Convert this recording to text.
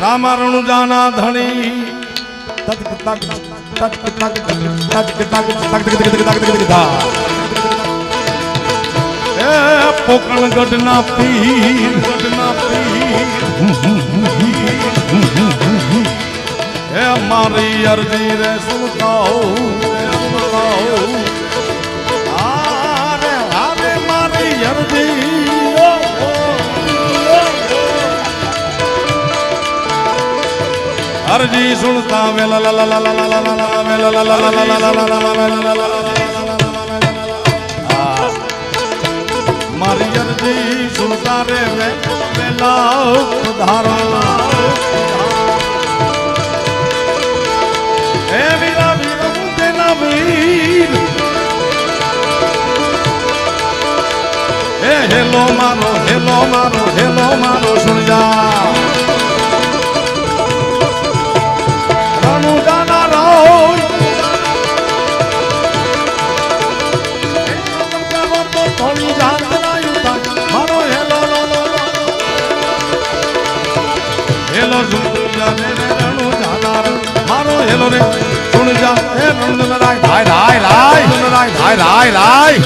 રામા રણુજાના ધણી તક તક તક તક તક તક તક તક એ પોકણ ગઢના પીર ગઢના પીર એ મારી અરજી રે સુનતાઓ લા આ. મારી અરજી સુનતા રે વેલા ધારા હે વીરા વીર તેના વીર હે હેલો મારો હેલો મારો હેલો મારો સુન હેલો સુનજા રે રણુ જાનાર મારો હેલો રે. સુનજા હે રણુ રાય રાય રાય. રાય રાય રાય રાય.